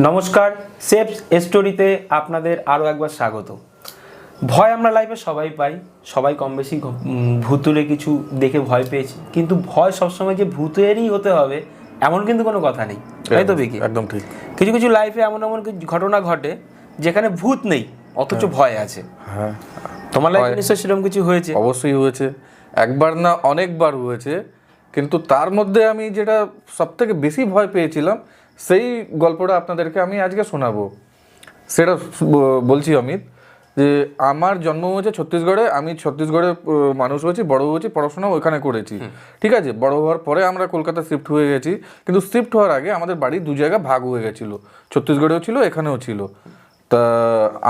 নমস্কার সেফ স্টোরিতে আপনাদের আরও একবার স্বাগত। ভয় আমরা লাইফে সবাই পাই সবাই কম বেশি ভূতুরে কিছু দেখে ভয় পেয়েছি। কিন্তু ভয় সবসময় যে ভূতেরই হতে হবে এমন কিন্তু কোনো কথা নেই। তাই তো বিকি একদম ঠিক। কিছু কিছু লাইফে এমন এমন কিছু ঘটনা ঘটে যেখানে ভূত নেই অথচ ভয় আছে। হ্যাঁ। তোমার লাইফে নিশ্চয়ই সেরকম কিছু হয়েছে? অবশ্যই হয়েছে। একবার না অনেকবার হয়েছে। কিন্তু তার মধ্যে আমি যেটা সব থেকে বেশি ভয় পেয়েছিলাম সেই গল্পটা আপনাদেরকে আমি আজকে শোনাবো। সেটা বলছি অমিত যে আমার জন্ম হয়েছে ছত্তিশগড়ে আমি ছত্তিশগড়ে মানুষ হয়েছি বড় হয়েছি পড়াশোনা ওখানে করেছি। ঠিক আছে? বড় হওয়ার পরে আমরা কলকাতা শিফট হয়ে গেছি কিন্তু শিফট হওয়ার আগে আমাদের বাড়ি দু জায়গা ভাগ হয়ে গেছিল। ছত্তিশগড়েও ছিল এখানেও ছিল। তা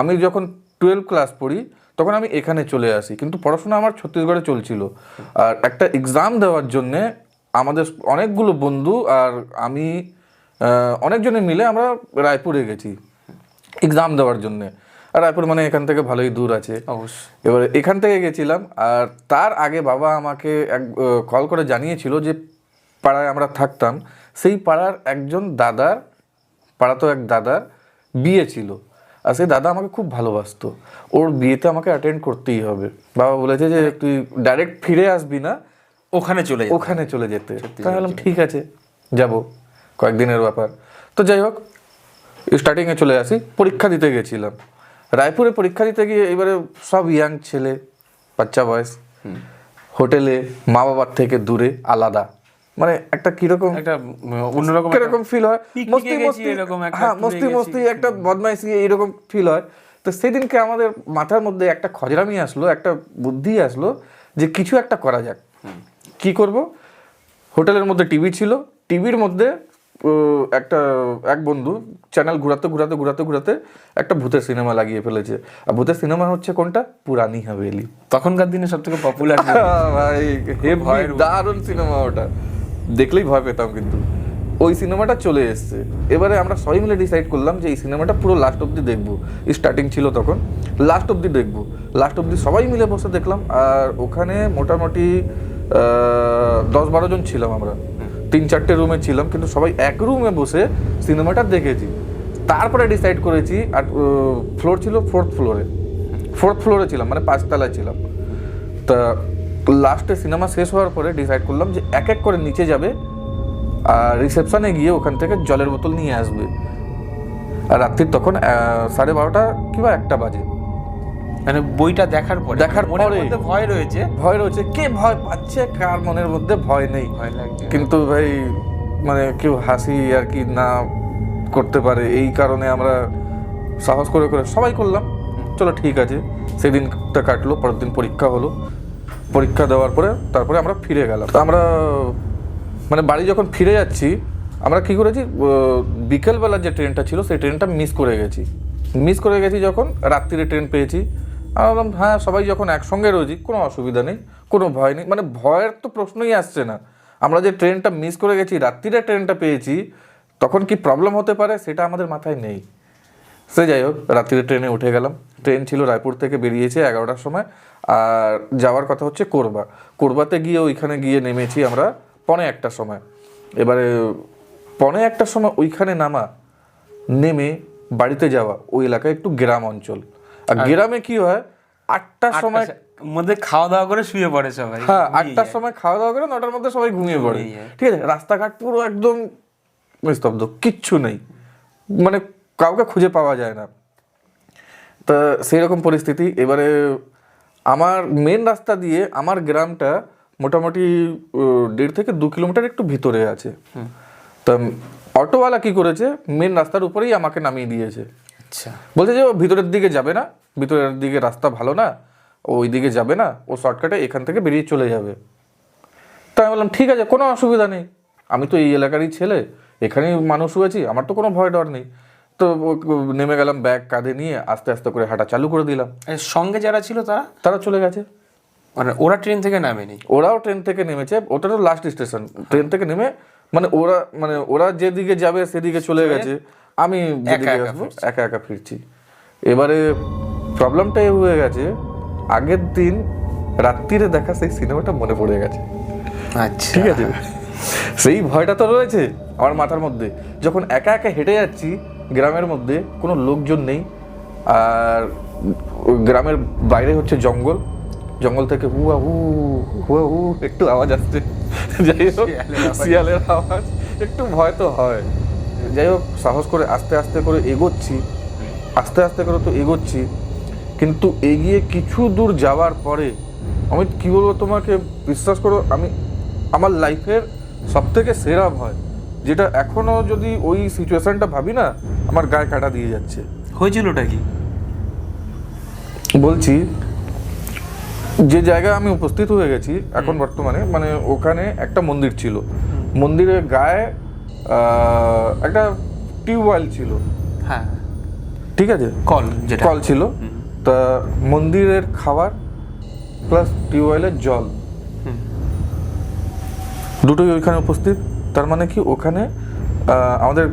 আমি যখন টুয়েলভ ক্লাস পড়ি তখন আমি এখানে চলে আসি কিন্তু পড়াশোনা আমার ছত্তিশগড়ে চলছিল। আর একটা এক্সাম দেওয়ার জন্যে আমাদের অনেকগুলো বন্ধু আর আমি অনেকজনে মিলে আমরা রায়পুরে গেছি। এক্সাম দেওয়ার জন্যে। আর রায়পুর মানে এখান থেকে ভালোই দূর আছে। অবশ্যই। এবারে এখান থেকে গেছিলাম আর তার আগে বাবা আমাকে এক কল করে জানিয়েছিল যে পাড়ায় আমরা থাকতাম। সেই পাড়ার একজন দাদার পাড়াতেও এক দাদার বিয়ে ছিল। আর সেই দাদা আমাকে খুব ভালোবাসতো। ওর বিয়েতে আমাকে অ্যাটেন্ড করতেই হবে। বাবা বলেছে যে তুই ডাইরেক্ট ফিরে আসবি না। ওখানে চলে ওখানে চলে যেতে। বললাম ঠিক আছে যাব। কয়েকদিনের ব্যাপার। তো যাই হোক স্টার্টিংয়ে চলে আসি। পরীক্ষা দিতে গেছিলাম। রায়পুরে পরীক্ষা দিতে গিয়ে এবারে সব ইয়াং ছেলে বাচ্চা বয়স হোটেলে মা বাবার থেকে দূরে আলাদা। মানে একটা কীরকম একটা অন্যরকম কীরকম ফিল হয়। মস্তি মস্তি এরকম একটা হ্যাঁ মস্তি মস্তি একটা বদমাইশি এইরকম ফিল হয়। তো সেদিনকে আমাদের মাথার মধ্যে একটা খজরামি আসলো একটা বুদ্ধি আসলো যে কিছু একটা করা যাক। কি করব? হোটেলের মধ্যে টিভি ছিল। টিভির মধ্যে একটা এক বন্ধু চ্যানেল ঘুরাতে ঘুরাতে ঘুরাতে ঘুরাতে একটা ভূতের সিনেমা লাগিয়ে ফেলেছে। আর ভূতের সিনেমা হচ্ছে কোনটা? পুরানি হাভেলি। তখনকার দিনে সব থেকে পপুলার ভাই হেভি দারুণ সিনেমা ওটা। দেখলেই ভয় পেতাম কিন্তু। ওই সিনেমাটা চলে এসেছে। এবারে আমরা সবাই মিলে ডিসাইড করলাম যে এই সিনেমাটা পুরো লাস্ট অবধি দেখব। স্টার্টিং ছিল তখন। লাস্ট অবধি দেখব। লাস্ট অবধি সবাই মিলে বসে দেখলাম। আর ওখানে মোটামুটি দশ বারো জন ছিলাম আমরা। তিন চারটে রুমে ছিলাম, কিন্তু সবাই এক রুমে বসে সিনেমাটা দেখেছি। তারপরে ডিসাইড করেছি, আর ফ্লোর ছিল ফোর্থ ফ্লোরে ফোর্থ ফ্লোরে ছিলাম মানে পাঁচতলায় ছিলাম। তা লাস্টে সিনেমা শেষ হওয়ার পরে ডিসাইড করলাম যে এক এক করে নিচে যাবে, আর রিসেপশনে গিয়ে ওখান থেকে জলের বোতল নিয়ে আসবে। আর রাত্রির তখন সাড়ে বারোটা কিংবা একটা বাজে। মানে বইটা দেখার পরে দেখার মনের। মধ্যে ভয় রয়েছে। ভয় রয়েছে। কে ভয় পাচ্ছে? কার মনের মধ্যে ভয় নেই? ভয় লাগছে। কিন্তু ভাই মানে কেউ হাসি আর কি না করতে পারে এই কারণে আমরা সাহস করে করে সবাই করলাম। চলো ঠিক আছে সেদিনটা কাটলো পরের দিন পরীক্ষা হলো। পরীক্ষা দেওয়ার পরে তারপরে আমরা ফিরে গেলাম। তো আমরা মানে বাড়ি যখন ফিরে যাচ্ছি আমরা কি করেছি? বিকেলবেলার যে ট্রেনটা ছিল সেই ট্রেনটা মিস করে গেছি। মিস করে গেছি যখন রাত্রিরে ট্রেন পেয়েছি। আমি বললাম হ্যাঁ সবাই যখন একসঙ্গে রয়েছি, কোনো অসুবিধা নেই, কোনো ভয় নেই মানে ভয়ের তো প্রশ্নই আসছে না। আমরা যে ট্রেনটা মিস করে গেছি, রাত্রিরে ট্রেনটা পেয়েছি, তখন কি প্রবলেম হতে পারে? সেটা আমাদের মাথায় নেই। সে যাই হোক, রাত্রিরে ট্রেনে উঠে গেলাম। ট্রেন ছিল রায়পুর থেকে বেরিয়েছে এগারোটার সময়, আর যাওয়ার কথা হচ্ছে কোরবা। কোরবাতে গিয়ে ওইখানে গিয়ে নেমেছি আমরা পনে একটার সময়। এবারে পনে একটার সময় ওইখানে নামা, নেমে বাড়িতে যাওয়া, ওই এলাকায় একটু গ্রাম অঞ্চল। আর গ্রামে কি হয়? আটটার সময় মধ্যে খাওয়া দাওয়া করে শুয়ে পড়ে সবাই। হ্যাঁ আটটার সময় খাওয়া দাওয়া করে নটার মধ্যে সবাই ঘুমিয়ে পড়ে। ঠিক আছে রাস্তাঘাট পুরো একদম নিস্তব্ধ কিচ্ছু নেই। মানে কাউকে খুঁজে পাওয়া যায় না। তা সেই রকম পরিস্থিতি। এবারে আমার মেন রাস্তা দিয়ে আমার গ্রামটা মোটামুটি দেড় থেকে দু কিলোমিটার একটু ভিতরে আছে। তা অটোওয়ালা কি করেছে? মেন রাস্তার উপরেই আমাকে নামিয়ে দিয়েছে। আচ্ছা। বলছে যে ও ভিতরের দিকে যাবে না ভিতরের দিকে রাস্তা ভালো না ও ওই দিকে যাবে না ও শর্টকাটে এখান থেকে বেরিয়ে চলে যাবে। তাই আমি বললাম ঠিক আছে কোনো অসুবিধা নেই। আমি তো এই এলাকারই ছেলে এখানেই মানুষ হয়েছি আমার তো কোনো ভয় ডর নেই। তো নেমে গেলাম ব্যাগ কাঁধে নিয়ে আস্তে আস্তে করে হাঁটা চালু করে দিলাম। সঙ্গে যারা ছিল তারা? তারা চলে গেছে। মানে ওরা ট্রেন থেকে নামেনি? ওরাও ট্রেন থেকে নেমেছে ওটা তো লাস্ট স্টেশন ট্রেন থেকে নেমে মানে ওরা মানে ওরা যেদিকে যাবে সেদিকে চলে গেছে। আমি যেদিকে একা আসব একা একা ফিরছি। এবারে প্রবলেমটাই হয়ে গেছে আগের দিন রাত্রিরে দেখা সেই সিনেমাটা মনে পড়ে গেছে। আচ্ছা। ঠিক আছে? সেই ভয়টা তো রয়েছে আমার মাথার মধ্যে। যখন একা একা হেঁটে যাচ্ছি গ্রামের মধ্যে কোনো লোকজন নেই আর গ্রামের বাইরে হচ্ছে জঙ্গল। জঙ্গল থেকে হুয়া হু হুয়া হু একটু আওয়াজ আসছে। যাই হোক শিয়ালের আওয়াজ একটু ভয় তো হয়। যাই হোক সাহস করে আস্তে আস্তে করে এগোচ্ছি। আস্তে আস্তে করে তো এগোচ্ছি। কিন্তু এগিয়ে কিছু দূর যাওয়ার পরে আমি কি বলব তোমাকে? বিশ্বাস করো আমি আমার লাইফের সব থেকে সেরা ভয় যেটা এখনও যদি ওই সিচুয়েশনটা ভাবি না আমার গায়ে কাটা দিয়ে যাচ্ছে। হয়েছিলটা কি? বলছি যে জায়গায় আমি উপস্থিত হয়ে গেছি এখন বর্তমানে মানে ওখানে একটা মন্দির ছিল। মন্দিরের গায়ে একটা টিউবওয়েল ছিল। হ্যাঁ। ঠিক আছে? কল যেটা। কল ছিল। তা মন্দিরের খাবার প্লাস টিউবওয়েলের জল। দুটোই ওইখানে উপস্থিত। তার মানে কি ওখানে আমাদের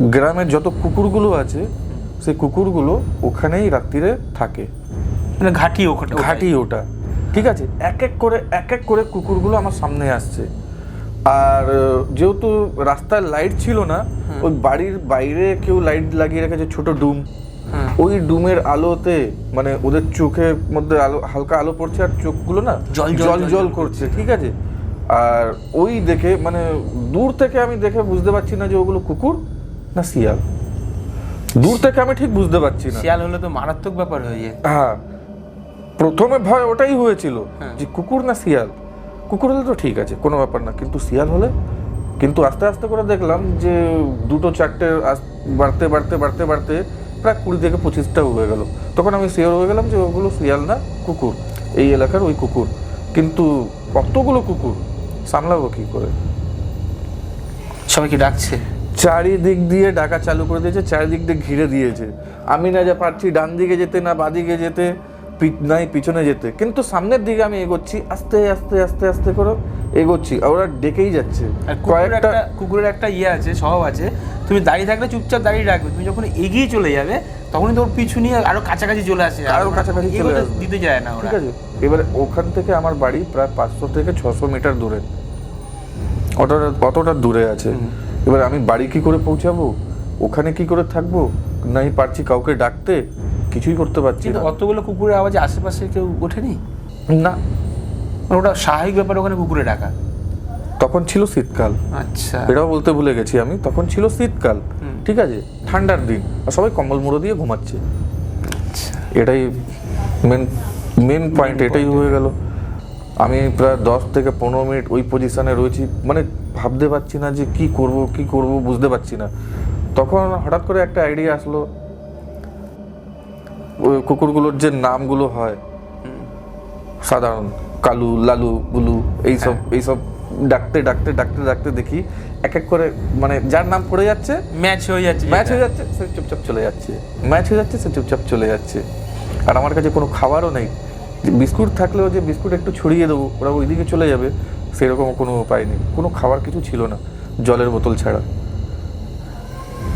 গ্রামের যত কুকুরগুলো আছে সেই কুকুরগুলো ওখানেই রাত্রিরে থাকে। মানে ঘাটি ওখানে। ঘাটি ওটা। ঠিক আছে এক এক করে এক এক করে কুকুরগুলো আমার সামনে আসছে। আর যেহেতু রাস্তায় লাইট ছিল না ওই বাড়ির বাইরে কেউ লাইট লাগিয়ে রেখেছে ছোট ডুম। ওই ডুমের আলোতে মানে ওদের চোখের মধ্যে আলো হালকা আলো পড়ছে আর চোখগুলো না জল জল জল জল জল করছে ঠিক আছে? আর ওই দেখে মানে দূর থেকে আমি দেখে বুঝতে পারছি না যে ওগুলো কুকুর না শিয়াল। দূর থেকে আমি ঠিক বুঝতে পারছি না। শিয়াল হলে তো মারাত্মক ব্যাপার হয়ে যায়। হ্যাঁ। প্রথমে ভয় ওটাই হয়েছিল হ্যাঁ। যে কুকুর না শিয়াল? কুকুর হলে তো ঠিক আছে কোনো ব্যাপার না। কিন্তু শিয়াল হলে? কিন্তু আস্তে আস্তে করে দেখলাম যে দুটো চারটে বাড়তে বাড়তে বাড়তে বাড়তে প্রায় কুড়ি থেকে পঁচিশটা হয়ে গেল। তখন আমি শিওর হয়ে গেলাম যে ওগুলো শিয়াল না কুকুর। এই এলাকার ওই কুকুর। কিন্তু কতগুলো কুকুর? সামলাবো কি করে? সবাইকে ডাকছে। চারিদিক দিয়ে ডাকা চালু করে দিয়েছে চারিদিক দিয়ে ঘিরে দিয়েছে। আমি না যা পারছি ডান দিকে যেতে না বাদিকে যেতে। নাই পিছনে যেতে। কিন্তু সামনের দিকে আমি এগোচ্ছি আস্তে আস্তে আস্তে আস্তে করে এগোচ্ছি। ওরা ডেকেই যাচ্ছে। কয়েকটা একটা কুকুরের একটা ইয়ে আছে স্বভাব আছে। তুমি দাঁড়িয়ে থাকলে চুপচাপ দাঁড়িয়ে রাখবে। তুমি যখন এগিয়ে চলে যাবে তখনই তোর পিছু নিয়ে আরও কাছাকাছি চলে আসে। আরও কাছাকাছি চলে দিতে যায় না ঠিক আছে। এবারে ওখান থেকে আমার বাড়ি প্রায় পাঁচশো থেকে ছশো মিটার দূরে। অতটা অতটা দূরে আছে। এবার আমি বাড়ি কি করে পৌঁছাবো? ওখানে কি করে থাকব? নাই পারছি কাউকে ডাকতে। কিছুই করতে পারছি না। অতগুলো কুকুরের আওয়াজে আশেপাশে কেউ ওঠেনি? না। মানে ওটা স্বাভাবিক ব্যাপার ওখানে কুকুরে ডাকা। তখন ছিল শীতকাল। আচ্ছা। এটাও বলতে ভুলে গেছি আমি। তখন ছিল শীতকাল। ঠিক আছে? ঠান্ডার দিন। আর সবাই কম্বল মুড়ো দিয়ে ঘুমাচ্ছে। আচ্ছা। এটাই মেন মেন পয়েন্ট এটাই হয়ে গেল। আমি প্রায় দশ থেকে পনেরো মিনিট ওই পজিশনে রয়েছি। মানে ভাবতে পারছি না যে কি করব কি করব বুঝতে পারছি না। তখন হঠাৎ করে একটা আইডিয়া আসলো। কুকুরগুলোর যে নামগুলো হয় সাধারণ কালু লালু বুলু এইসব এইসব ডাকতে ডাকতে ডাকতে ডাকতে দেখি এক এক করে মানে যার নাম পড়ে যাচ্ছে ম্যাচ হয়ে যাচ্ছে ম্যাচ হয়ে যাচ্ছে সে চুপচাপ চলে যাচ্ছে। ম্যাচ হয়ে যাচ্ছে সে চুপচাপ চলে যাচ্ছে। আর আমার কাছে কোনো খাবারও নেই। বিস্কুট থাকলেও যে বিস্কুট একটু ছড়িয়ে দেবো ওরা ওইদিকে চলে যাবে সেরকম কোনো উপায় নেই। কোনো খাবার কিছু ছিল না জলের বোতল ছাড়া।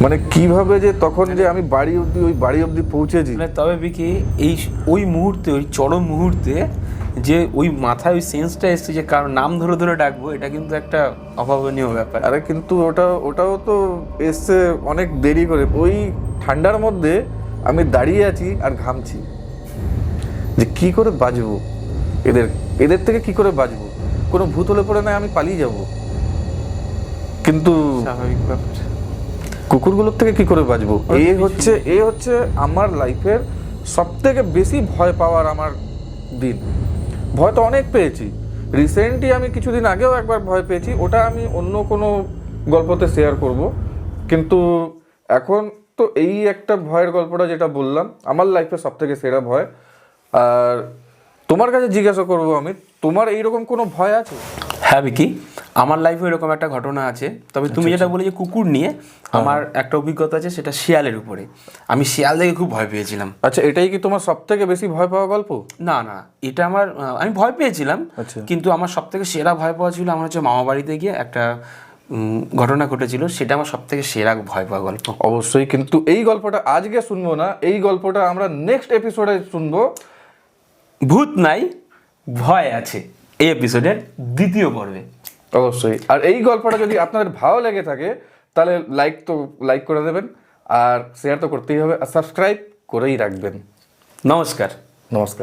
মানে কীভাবে যে তখন যে আমি বাড়ি অবধি ওই বাড়ি অবধি পৌঁছেছি? মানে তবে বিকি এই ওই মুহূর্তে ওই চরম মুহূর্তে যে ওই মাথায় ওই সেন্সটা এসছে যে কারও নাম ধরে ধরে ডাকবো এটা কিন্তু একটা অভাবনীয় ব্যাপার। আরে কিন্তু ওটা ওটাও তো এসছে অনেক দেরি করে। ওই ঠান্ডার মধ্যে আমি দাঁড়িয়ে আছি আর ঘামছি। যে কি করে বাঁচবো এদের এদের থেকে কি করে বাঁচবো কোনো ভূত হলে পড়ে না আমি পালিয়ে যাব। কিন্তু স্বাভাবিক ব্যাপার। কুকুরগুলোর থেকে কি করে বাঁচবো? এ হচ্ছে এ হচ্ছে আমার লাইফের সব থেকে বেশি ভয় পাওয়ার আমার দিন। ভয় তো অনেক পেয়েছি। রিসেন্টলি আমি কিছুদিন আগেও একবার ভয় পেয়েছি ওটা আমি অন্য কোনো গল্পতে শেয়ার করব। কিন্তু এখন তো এই একটা ভয়ের গল্পটা যেটা বললাম আমার লাইফে সব থেকে সেরা ভয়। আর তোমার কাছে জিজ্ঞাসা করব আমি তোমার এইরকম কোনো ভয় আছে? হ্যাঁ বিকি আমার লাইফে এরকম একটা ঘটনা আছে। তবে তুমি যেটা বলে যে কুকুর নিয়ে আমার একটা অভিজ্ঞতা আছে সেটা শিয়ালের উপরে। আমি শিয়াল দেখে খুব ভয় পেয়েছিলাম। আচ্ছা এটাই কি তোমার সব থেকে বেশি ভয় পাওয়া গল্প? না না এটা আমার আমি ভয় পেয়েছিলাম আচ্ছা। কিন্তু আমার সব থেকে সেরা ভয় পাওয়া ছিল আমার হচ্ছে মামা বাড়িতে গিয়ে একটা ঘটনা ঘটেছিল সেটা আমার সব থেকে সেরা ভয় পাওয়া গল্প। অবশ্যই কিন্তু এই গল্পটা আজকে শুনব না এই গল্পটা আমরা নেক্সট এপিসোডে শুনব। ভূত নাই ভয় আছে এই এপিসোডের দ্বিতীয় পর্বে। অবশ্যই। আর এই গল্পটা যদি আপনাদের ভালো লেগে থাকে তাহলে লাইক তো লাইক করে দেবেন আর শেয়ার তো করতেই হবে আর সাবস্ক্রাইব করেই রাখবেন। নমস্কার। নমস্কার।